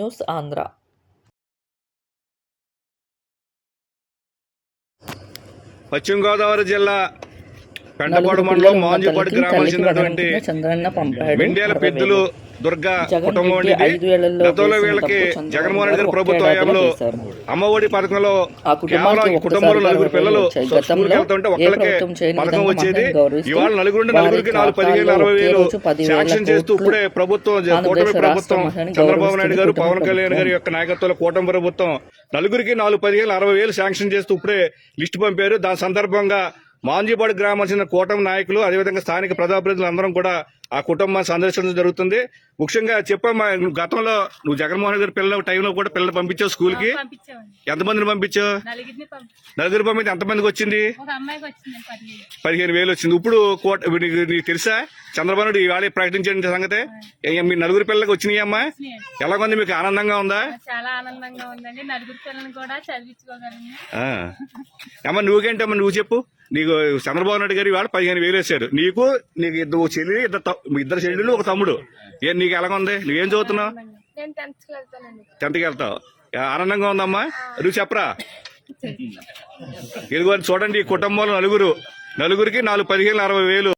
News Andhra పశ్చిమ గోదావరి జిల్లా నలుగురు మండలం మాంజుపాడు గ్రామానికి చెందినటువంటి చంద్రన్న పంపాడు పెద్దలు. దుర్గా కుటుంబం గతంలో వీళ్ళకి జగన్మోహన్ రెడ్డి గారి ప్రభుత్వ హయాంలో. అమ్మఒడి పథకంలో కేవలం కుటుంబంలో నలుగురు పిల్లలు. స్కూల్కి వెళ్తుంటే ఒక్కళ్ళకే పథకం వచ్చేది ఇవాళ నలుగురు నలుగురికి నాలుగు ఖాతాల్లో అరవై వేలు పదివేల శాంక్షన్ చేస్తూ ఇప్పుడే ప్రభుత్వం కూటమి ప్రభుత్వం చంద్రబాబు నాయుడు గారు పవన్ కళ్యాణ్ గారి. యొక్క నాయకత్వంలో కూటమి ప్రభుత్వం నలుగురికి నాలుగు పదిహేను అరవై వేలు శాంక్షన్ చేస్తూ ఇప్పుడే లిస్టు పంపారు దాని సందర్భంగా మాంజీపాడు గ్రామం చెందిన కూటమి నాయకులు అదేవిధంగా స్థానిక ప్రజాప్రతినిధులు అందరం కూడా ఆ కుటుంబాన్ని సందర్శించడం జరుగుతుంది. ముఖ్యంగా చెప్పమ్మా నువ్వు గతంలో నువ్వు జగన్మోహన్ రెడ్డి గారి పిల్లల టైంలో కూడా పిల్లలు పంపించావు స్కూల్కి ఎంతమందిని పంపించావు? నలుగురు పంపితే ఎంతమందికి వచ్చింది? పదిహేను. వేలు వచ్చింది. ఇప్పుడు నీకు తెలుసా? చంద్రబాబు నాయుడు ఇవాళ ప్రకటించిన సంగతే? మీ నలుగురు పిల్లలకి వచ్చినాయి అమ్మా? వచ్చినాయండి. ఎలాగుంది మీకు ఆనందంగా ఉందా? చాలా ఆనందంగా ఉందండి. నలుగురు పిల్లల్ని కూడా చదివించుకోగలను. అమ్మ నువ్వేంటమ్మా? నువ్వు చెప్పు. నీకు చంద్రబాబు నాయుడు గారు ఇవాళ పదిహేను వేలు వేశారు. నీకు నీకు ఇద్దరు చెల్లి ఇద్దరు ఇద్దరు చెల్లెలు ఒక తమ్ముడు. ఏ నీకు ఎలాగుంది నువ్వేం చదువుతున్నావు? టెన్త్కి వెళ్తావు. ఆనందంగా ఉందమ్మా? నువ్వు చెప్పరా? ఇదిగో చూడండి ఈ కుటుంబంలో నలుగురు. నలుగురికి నాలుగు పదిహేను అరవై వేలు.